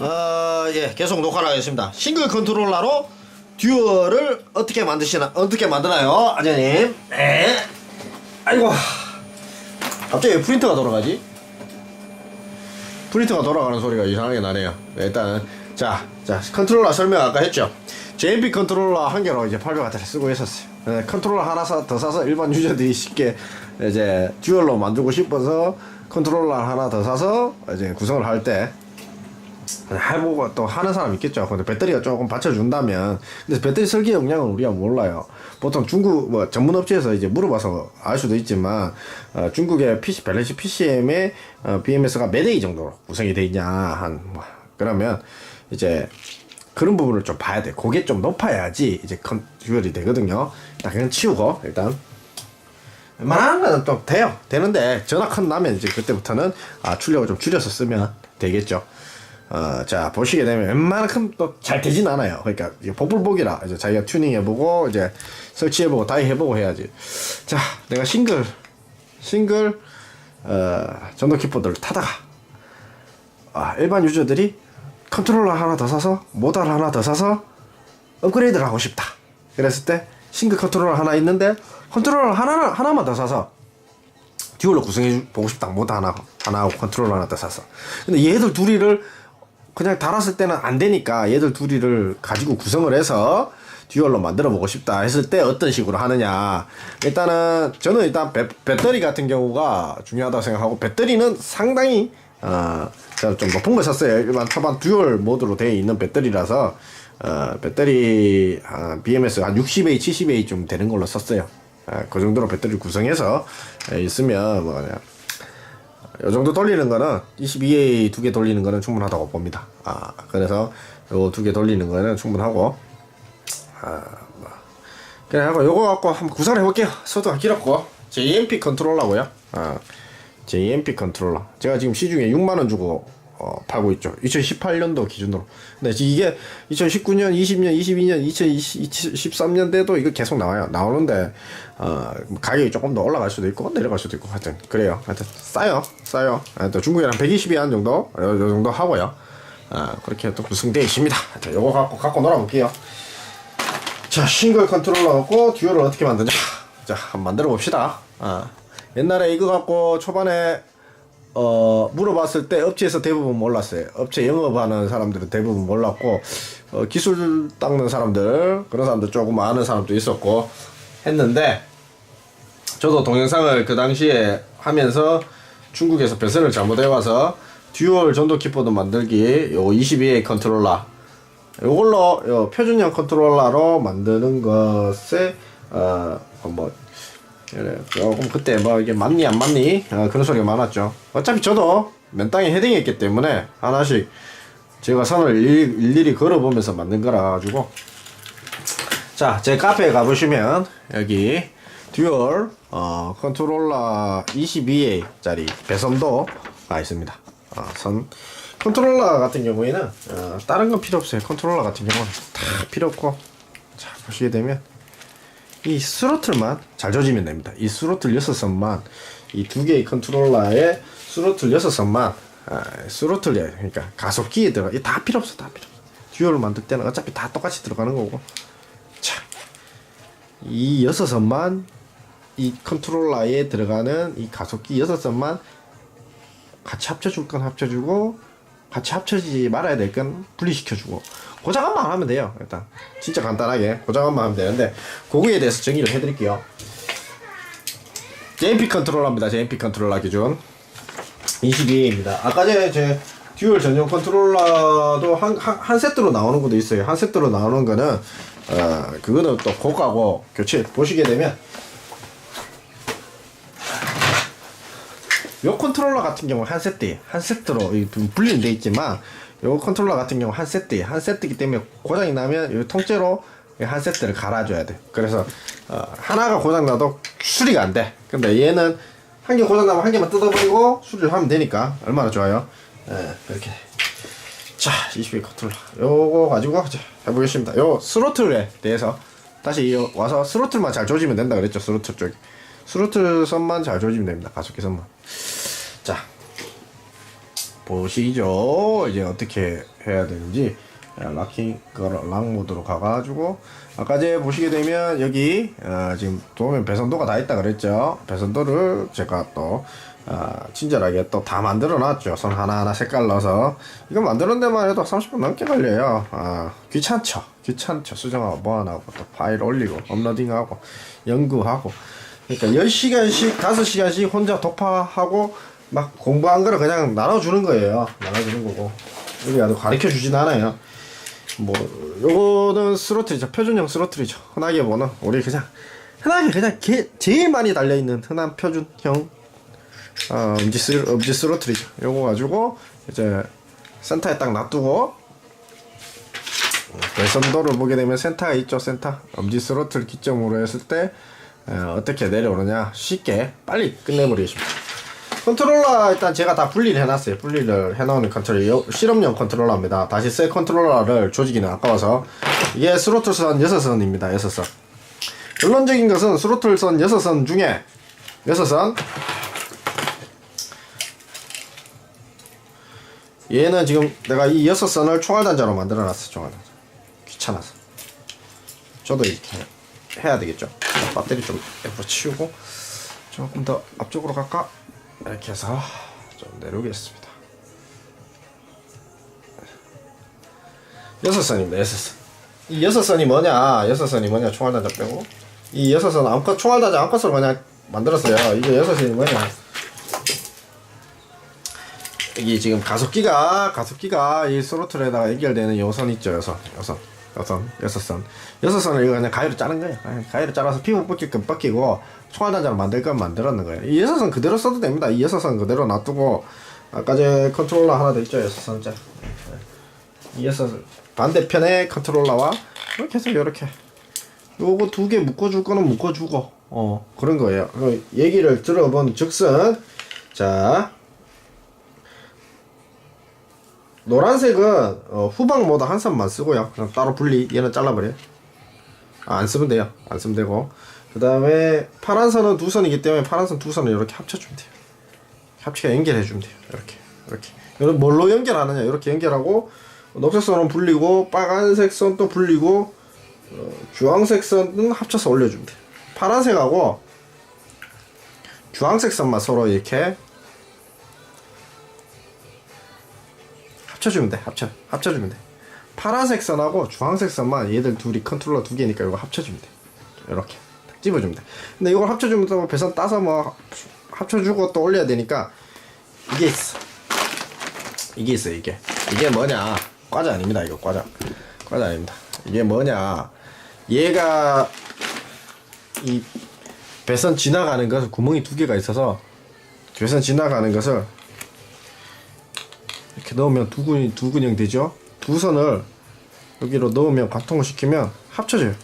어, 예, 계속 녹화를 하겠습니다. 싱글 컨트롤러로 듀얼을 어떻게 만드시나, 어떻게 만드나요, 아저님? 네. 아이고. 갑자기 왜 프린터가 돌아가지? 프린터가 돌아가는 소리가 이상하게 나네요. 네, 일단은, 자, 자, 컨트롤러 설명 아까 했죠? JMP 컨트롤러 한 개로 이제 800W를 쓰고 있었어요. 네, 컨트롤러 하나 사, 더 사서 일반 유저들이 쉽게 이제 듀얼로 만들고 싶어서 컨트롤러 하나 더 사서 이제 구성을 할 때 해보고 또 하는 사람 있겠죠. 근데 배터리가 조금 받쳐준다면. 근데 배터리 설계 용량은 우리가 몰라요. 보통 중국 뭐 전문 업체에서 이제 물어봐서 알 수도 있지만 어, 중국의 PC 밸런시 PCM의 어, BMS가 몇 A 정도로 구성이 돼 있냐 한 뭐, 그러면 이제 그런 부분을 좀 봐야 돼. 그게 좀 높아야지 이제 컨 듀얼이 되거든요. 일단 그냥 치우고 일단 웬만한 거는 또 돼요. 되는데 전화 컷 나면 이제 그때부터는 아 출력을 좀 줄여서 쓰면 되겠죠. 어, 자 보시게 되면 웬만큼 또 잘 되진 않아요. 그러니까 이게 복불복이라 이제 자기가 튜닝해보고 이제 설치해보고 다이 해보고 해야지. 자 내가 싱글 싱글 어, 전도 키보드를 타다가 아, 일반 유저들이 컨트롤러 하나 더 사서 모달 하나 더 사서 업그레이드를 하고 싶다. 그랬을 때 싱글 컨트롤러 하나 있는데 컨트롤러 하나 하나만 더 사서 듀얼로 구성해 보고 싶다. 모드 하나 하나하고 컨트롤러 하나 더 사서. 근데 얘들 둘이를 그냥 달았을 때는 안 되니까 얘들 둘이를 가지고 구성을 해서 듀얼로 만들어 보고 싶다 했을 때 어떤 식으로 하느냐. 일단은 저는 일단 배, 배터리 같은 경우가 중요하다고 생각하고 배터리는 상당히 어, 제가 좀 높은 걸 샀어요. 일반 초반 듀얼 모드로 되어 있는 배터리라서 어, 배터리 아, BMS 한 60A 70A 좀 되는 걸로 썼어요. 아, 그 정도로 배터리 구성해서 에, 있으면 뭐 그냥 요 정도 돌리는 거는 22A 두 개 돌리는 거는 충분하다고 봅니다. 아, 그래서 요 두 개 돌리는 거는 충분하고, 아, 뭐. 그래 하고 요거 갖고 한번 구성을 해볼게요. 소도가 길었고, JMP 컨트롤러고요. 아, JMP 컨트롤러. 제가 지금 시중에 6만 원 주고, 어, 팔고 있죠. 2018년도 기준으로. 근데 이게 2019년, 20년, 22년, 2023년 대도 이거 계속 나와요. 나오는데, 어, 가격이 조금 더 올라갈 수도 있고, 내려갈 수도 있고, 하여튼, 그래요. 하여튼, 싸요. 싸요. 하여튼, 중국에 한 120위 한 정도? 요, 요 정도 하고요. 아, 그렇게 또 구성되어 있습니다. 하여튼, 요거 갖고, 갖고 놀아볼게요. 자, 싱글 컨트롤러 갖고 듀얼을 어떻게 만드냐. 자, 한번 만들어 봅시다. 아, 옛날에 이거 갖고 초반에 어, 물어봤을 때 업체에서 대부분 몰랐어요. 업체 영업하는 사람들은 대부분 몰랐고, 어, 기술 닦는 사람들, 그런 사람들 조금 아는 사람도 있었고, 했는데, 저도 동영상을 그 당시에 하면서 중국에서 배선을 잘못해와서 듀얼 전도 키보드 만들기, 요 22A 컨트롤러, 요걸로, 요 표준형 컨트롤러로 만드는 것에, 어, 뭐, 그래. 조금 그때 뭐 이게 맞니 안 맞니? 어, 그런 소리가 많았죠. 어차피 저도 맨땅에 헤딩했기 때문에 하나씩 제가 선을 일, 일일이 걸어보면서 만든 거라 가지고. 자 제 카페에 가보시면 여기 듀얼 어, 컨트롤러 22A 짜리 배선도가 있습니다. 어, 선 컨트롤러 같은 경우에는 어, 다른 건 필요 없어요. 컨트롤러 같은 경우는 다 필요 없고. 자 보시게 되면 이 스로틀만 잘 조지면 됩니다. 이 스로틀 6선만 이 두 개의 컨트롤러에 스로틀 6선만 아, 스로틀 그러니까 가속기에 들어가 이다 필요 없어 다 필요 없어. 듀얼을 만들 때는 어차피 다 똑같이 들어가는 거고 자, 이 6선만 이 컨트롤러에 들어가는 이 가속기 6선만 같이 합쳐줄 건 합쳐주고 같이 합쳐지지 말아야 될 건 분리시켜주고. 고장한만 하면 돼요 일단. 진짜 간단하게 고장한만 하면 되는데 그거에 대해서 정의를 해드릴게요. JMP 컨트롤러입니다 JMP 컨트롤러 기준. 22A입니다. 아까 전에 제 듀얼 전용 컨트롤러도 한, 한, 한 세트로 나오는 것도 있어요. 한 세트로 나오는 거는 어 그거는 또 고가고 교체 보시게 되면 요 컨트롤러 같은 경우 한 세트에 한 세트로 이 분리는 돼 있지만 요 컨트롤러 같은 경우 한 세트에 한 세트이기 때문에 고장이 나면 요 통째로 한 세트를 갈아줘야 돼. 그래서 어, 하나가 고장 나도 수리가 안 돼. 근데 얘는 한 개 고장 나면 한 개만 뜯어버리고 수리를 하면 되니까 얼마나 좋아요. 예, 이렇게. 자, 22 컨트롤러. 요거 가지고 이제 해보겠습니다. 요 스로틀에 대해서 다시 요 와서 스로틀만 잘 조지면 된다 그랬죠. 스로틀 쪽에. 스로틀 선만 잘 조지면 됩니다. 가속기 선만. 자, 보시죠. 이제 어떻게 해야 되는지 아, 락킹 락 모드로 가가지고 아까 이제 보시게 되면 여기 아, 지금 보면 배선도가 다 있다 그랬죠. 배선도를 제가 또 아, 친절하게 또 다 만들어 놨죠. 선 하나하나 색깔 넣어서 이거 만드는 데만 해도 30분 넘게 걸려요. 아, 귀찮죠. 귀찮죠. 수정하고 보완하고 또 파일 올리고 업로딩하고 연구하고 그러니까 10시간씩 5시간씩 혼자 독파하고 막 공부한 거를 그냥 나눠주는 거예요. 나눠주는 거고 우리가 가르쳐 주진 않아요. 뭐 요거는 스로틀이죠. 표준형 스로틀이죠. 흔하게 보는 우리 그냥 흔하게 그냥 게, 제일 많이 달려 있는 흔한 표준형 어, 음지 스 음지 스로틀이죠. 요거 가지고 이제 센터에 딱 놔두고 배선도를 보게 되면 센터가 있죠. 센터 엄지 스로틀 기점으로 했을 때 어, 어떻게 내려오느냐 쉽게 빨리 끝내버리겠습니다. 컨트롤러 일단 제가 다 분리를 해놨어요. 분리를 해놓은 컨트롤러 실험용 컨트롤러입니다. 다시 새 컨트롤러를 조지기는 아까워서 이게 스로틀선 6선입니다. 6선 결론적인 것은 스로틀선 6선 중에 6선 얘는 지금 내가 이 6선을 총알단자로 만들어놨어 총알단자 귀찮아서 저도 이렇게 해야 되겠죠 배터리 좀 옆으로 치우고 조금 더 앞쪽으로 갈까 이렇게 해서 좀 내려오겠습니다. 여섯 선입니다. 여섯 선. 이 여섯 선이 뭐냐? 여섯 선이 뭐냐? 총알 단자 빼고 이 여섯 선 암컷 총알 단자 암컷으로 그냥 만들었어요. 이게 여섯 선이 뭐냐? 이게 지금 가속기가 가속기가 이 스로틀에다가 연결되는 요선 있죠. 요선 요선 여선 여섯 선 여섯 선을 이거 그냥 가위로 자른 거예요. 가위로 잘라서 피부 벗기끔 벗기고 총알단자로 만들 건 만들었는 거예요. 이 여섯 선 그대로 써도 됩니다. 이 여섯 선 그대로 놔두고 아까 제 컨트롤러 하나 더 있죠. 여섯 선짜 이 여섯 선 반대편에 컨트롤러와 이렇게 해서 이렇게 요거 두 개 묶어줄 거는 묶어주고 어 그런 거예요. 그 얘기를 들어본 즉슨 자 노란색은 어, 후방 모드 한 선만 쓰고요. 그냥 따로 분리 얘는 잘라버려요. 아, 안 쓰면 돼요. 안 쓰면 되고 그 다음에 파란 선은 두 선이기 때문에 파란 선 두 선을 이렇게 합쳐주면 돼요. 합치가 연결해주면 돼요. 이렇게 이렇게 이건 뭘로 연결하느냐 이렇게 연결하고 녹색 선은 불리고 빨간색 선도 불리고 어, 주황색 선은 합쳐서 올려주면 돼요. 파란색하고 주황색 선만 서로 이렇게 합쳐주면 돼. 합쳐. 합쳐주면 돼. 파란색 선하고 주황색 선만 얘들 둘이 컨트롤러 두 개니까 이거 합쳐주면 돼. 이렇게 딱 집어주면 돼. 근데 이걸 합쳐주면 또 배선 따서 뭐 합쳐주고 또 올려야 되니까 이게 있어. 이게 있어 이게. 이게 뭐냐? 과자 아닙니다 이거 과자. 과자 아닙니다. 이게 뭐냐? 얘가 이 배선 지나가는 것을 구멍이 두 개가 있어서 배선 지나가는 것을 이렇게 넣으면 두 근이 두 근형 되죠. 두 선을 여기로 넣으면 관통을 시키면 합쳐져요.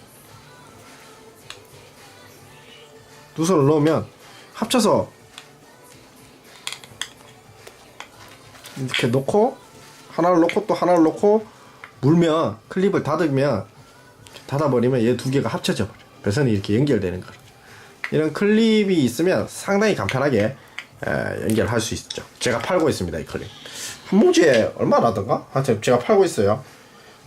두 선을 넣으면 합쳐서 이렇게 놓고 하나를 놓고 또 하나를 놓고 물면 클립을 닫으면 닫아버리면 얘 두 개가 합쳐져 버려. 배선이 이렇게 연결되는 거로. 이런 클립이 있으면 상당히 간편하게 에, 연결할 수 있죠. 제가 팔고 있습니다 이 클립. 한 봉지에 얼마나던가? 하여튼 제가 팔고 있어요.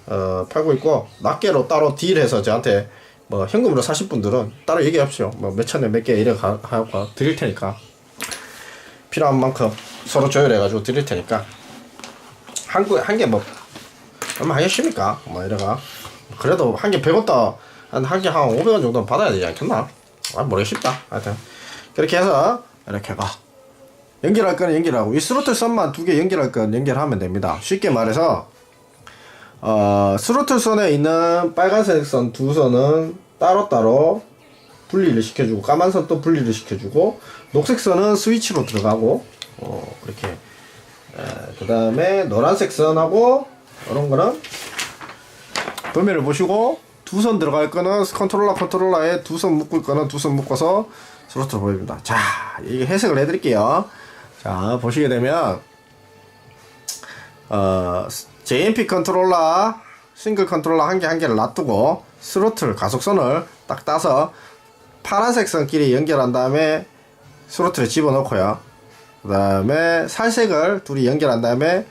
어, 팔고 있고 낱개로 따로 딜해서 저한테 뭐 현금으로 사실 분들은 따로 얘기합시오. 뭐 몇천 원몇개 이래 가, 하고 드릴 테니까 필요한 만큼 서로 조율해가지고 드릴 테니까 한개한 개 뭐 얼마 하겠습니까? 뭐 이래가 그래도 한 개 100원 더한 개 한 500원 정도는 받아야 되지 않겠나? 아 모르겠다. 하여튼 그렇게 해서 이렇게 가. 연결할 거는 연결하고 이 스로틀 선만 두 개 연결할 건 연결하면 됩니다. 쉽게 말해서 어, 스로틀 선에 있는 빨간색 선 두 선은 따로따로 분리를 시켜주고 까만 선 또 분리를 시켜주고 녹색 선은 스위치로 들어가고 어, 이렇게 그 다음에 노란색 선하고 이런 거는 도면을 보시고 두 선 들어갈 거는 컨트롤러 컨트롤러에 두 선 묶을 거는 두 선 묶어서 스로틀 보입니다. 자, 이게 해석을 해드릴게요. 자, 보시게 되면 어, JMP 컨트롤러 싱글 컨트롤러 한 개 한 개를 놔두고 스로틀 가속선을 딱 따서 파란색 선끼리 연결한 다음에 스로틀에 집어넣고요. 그 다음에 살색을 둘이 연결한 다음에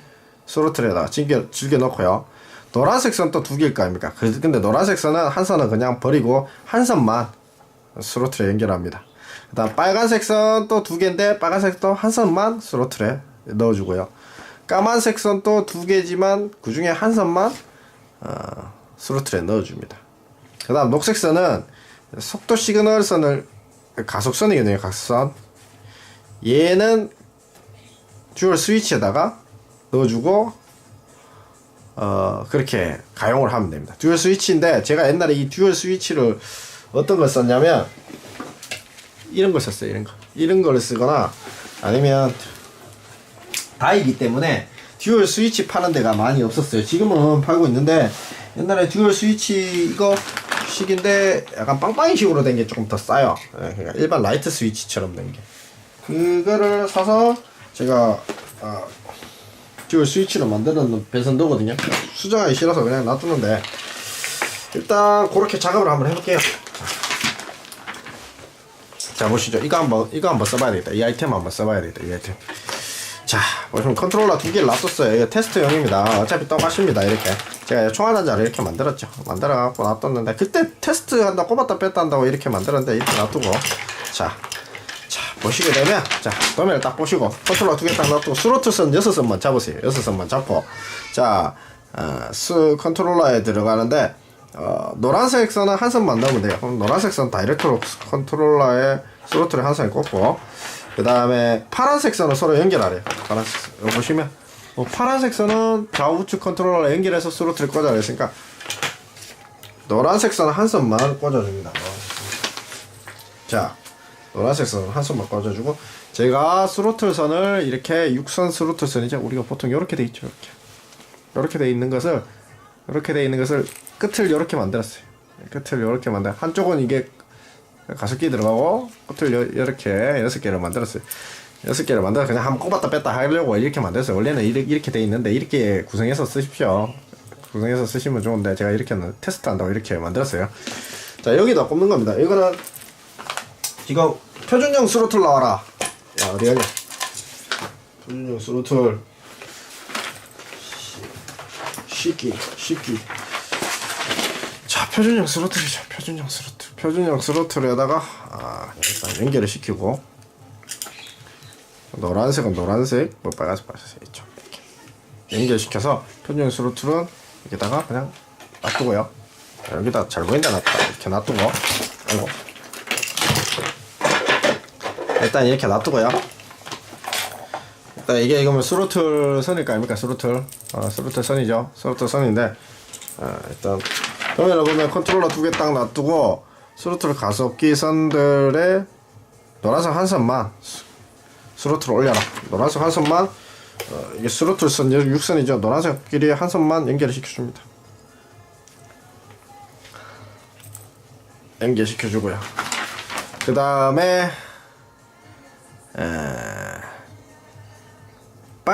스로틀에다가 즐겨, 즐겨 넣고요. 노란색 선 또 두 개일 거 아닙니까? 그- 근데 노란색 선은 한 선은 그냥 버리고 한 선만 스로틀에 연결합니다. 그 다음 빨간색 선 또 두 개인데 빨간색 또한 선만 스로틀에 넣어주고요. 까만색 선 또 두 개지만 그 중에 한 선만 어, 스로틀에 넣어줍니다. 그 다음 녹색 선은 속도 시그널 선을 가속선이거든요. 가속선. 얘는 듀얼 스위치에다가 넣어주고 어 그렇게 가용을 하면 됩니다. 듀얼 스위치인데 제가 옛날에 이 듀얼 스위치를 어떤 걸 썼냐면 이런 걸 썼어요. 이런 거 이런 걸 쓰거나 아니면 다이기 때문에 듀얼 스위치 파는 데가 많이 없었어요. 지금은 팔고 있는데 옛날에 듀얼 스위치 이거 식인데 약간 빵빵이 식으로 된 게 조금 더 싸요. 예, 그러니까 일반 라이트 스위치처럼 된 게. 그거를 사서 제가 아, 듀얼 스위치로 만드는 배선도거든요. 수정하기 싫어서 그냥 놔두는데 일단 그렇게 작업을 한번 해볼게요. 자 보시죠. 이거 한번 이거 한번 써봐야 되겠다. 이 아이템 한번 써봐야 되겠다. 이 아이템. 자, 보시면 컨트롤러 두 개를 놔뒀어요. 이거 테스트용입니다. 어차피 떠가십니다. 이렇게. 제가 총알 단자를 이렇게 만들었죠. 만들어갖고 놔뒀는데, 그때 테스트 한다, 꼽았다 뺐다 한다고 이렇게 만들었는데, 이렇게 놔두고. 자, 자, 보시게 되면, 자, 도면을 딱 보시고, 컨트롤러 두 개 딱 놔두고, 스로틀 선 여섯 선만 잡으세요. 여섯 선만 잡고. 자, 어, 스 컨트롤러에 들어가는데, 어, 노란색 선은 한 선만 넣으면 돼요. 그럼 노란색 선 다이렉트로 컨트롤러에 스로틀에 한 선에 꽂고, 그 다음에 파란색 선은 서로 연결하래요. 파란색 선. 여기 보시면 어, 파란색 선은 좌우측 컨트롤러 연결해서 스로틀을 꽂아야 했으니까 노란색 선은 한 선만 꽂아줍니다. 자, 노란색 선은 한 선만 꽂아주고 제가 스로틀 선을 이렇게 육선 스로틀 선이죠. 우리가 보통 이렇게 돼 있죠. 이렇게 이렇게 돼 있는 것을 이렇게 돼 있는 것을 끝을 이렇게 만들었어요. 끝을 이렇게 만들. 한쪽은 이게 가속기 들어가고 끝을 이렇게 여섯 개를 만들었어요. 여섯 개를 만들어 그냥 한번 꼽았다 뺐다 하려고 이렇게 만들었어요. 원래는 이렇게, 이렇게 돼 있는데 이렇게 구성해서 쓰십시오. 구성해서 쓰시면 좋은데 제가 이렇게 테스트 한다고 이렇게 만들었어요. 자 여기다 꼽는 겁니다. 이거는 이거 표준형 스로틀 나와라. 야 어디 가냐? 표준형 스로틀 시기 시기 자 표준형 스로틀이죠 표준형 스로틀 표준형 스로틀에다가 아, 일단 연결을 시키고. 노란색은 노란색 뭐 빨간색 빨간색 있죠. 연결시켜서 표준형 스로틀은 여기다가 그냥 놔두고요. 자, 여기다 잘 보인다 놨다. 이렇게 놔두고. 아이고. 일단 이렇게 놔두고요 일단 이게 이거면 스로틀 선일 거 아닙니까? 스로틀. 어, 스로틀 선이죠. 스로틀 선인데 아, 일단 화면을 보면 컨트롤러 두 개 딱 놔두고 스로틀 가속기 선들의 노란색 한 선만 스- 스로틀 올려라. 노란색 한 선만 어, 이게 스로틀 선 6선이죠. 노란색끼리 한 선만 연결을 시켜줍니다. 연결시켜주고요. 그 다음에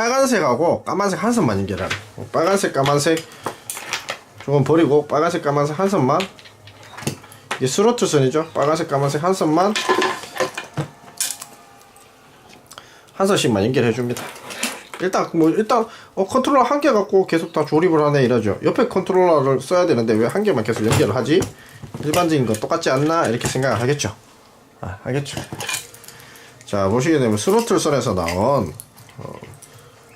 빨간색하고 까만색 한 선만 연결하래 빨간색 까만색. 조금 버리고 빨간색 까만색 한 선만. 이게 스로틀 선이죠. 빨간색 까만색 한 선만. 한 선씩만 연결해 줍니다. 일단 뭐 일단 어 컨트롤러 한 개 갖고 계속 다 조립을 하네 이러죠. 옆에 컨트롤러를 써야 되는데 왜 한 개만 계속 연결을 하지? 일반적인 거 똑같지 않나? 이렇게 생각을 하겠죠. 아, 하겠죠. 자 보시게 되면 스로틀 선에서 나온 어,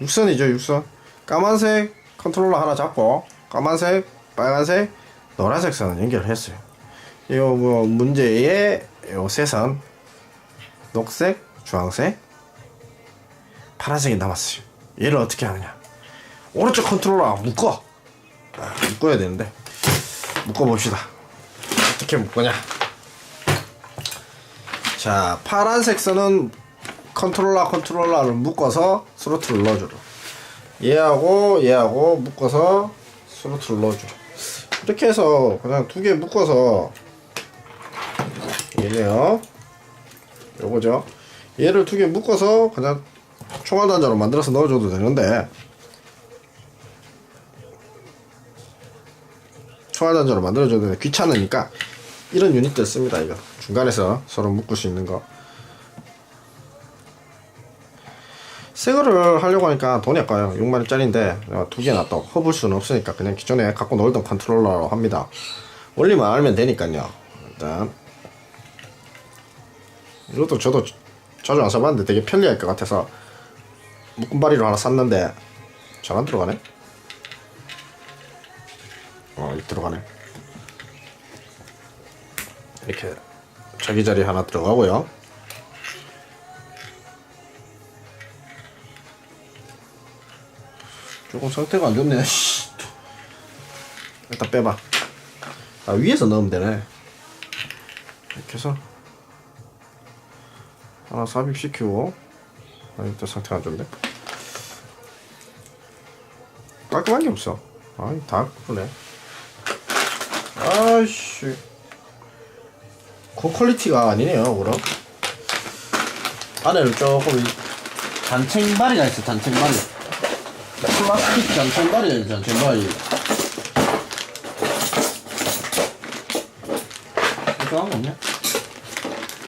육선이죠 육선. 까만색 컨트롤러 하나 잡고 까만색 빨간색 노란색 선은 연결을 했어요. 요뭐 문제의 요 세선 녹색 주황색 파란색이 남았어요. 얘를 어떻게 하느냐? 오른쪽 컨트롤러 묶어. 아, 묶어야 되는데. 묶어 봅시다. 어떻게 묶으냐? 자 파란색 선은 컨트롤러 컨트롤러를 묶어서 스로틀을 넣어주라. 얘하고 얘하고 묶어서 스로틀을 넣어주라 이렇게 해서 그냥 두 개 묶어서 얘네요. 요거죠. 얘를 두 개 묶어서 그냥 총알 단자로 만들어서 넣어줘도 되는데 총알 단자로 만들어줘도 귀찮으니까 이런 유닛들 씁니다 이거. 중간에서 서로 묶을 수 있는 거 새 거를 하려고 하니까 돈이 아까요. 6만원짜리인데 내가 두 개나 또 허볼 수는 없으니까 그냥 기존에 갖고 놀던 컨트롤러로 합니다. 원리만 알면 되니까요. 일단. 이것도 저도 자주 안 써봤는데 되게 편리할 것 같아서 묶음바리로 하나 샀는데 잘 안 들어가네. 어이 들어가네. 이렇게 자기 자리 하나 들어가고요 조금 상태가 안 좋네. 씨. 일단 빼봐. 아 위에서 넣으면 되네. 이렇게 해서 하나 삽입시키고. 아 일단 상태가 안 좋네. 깔끔한 게 없어. 아이 다 그러네. 아이씨. 고퀄리티가 아니네요 그럼. 안에는 조금 이 단챙바리가 있어 단챙바리 플라스틱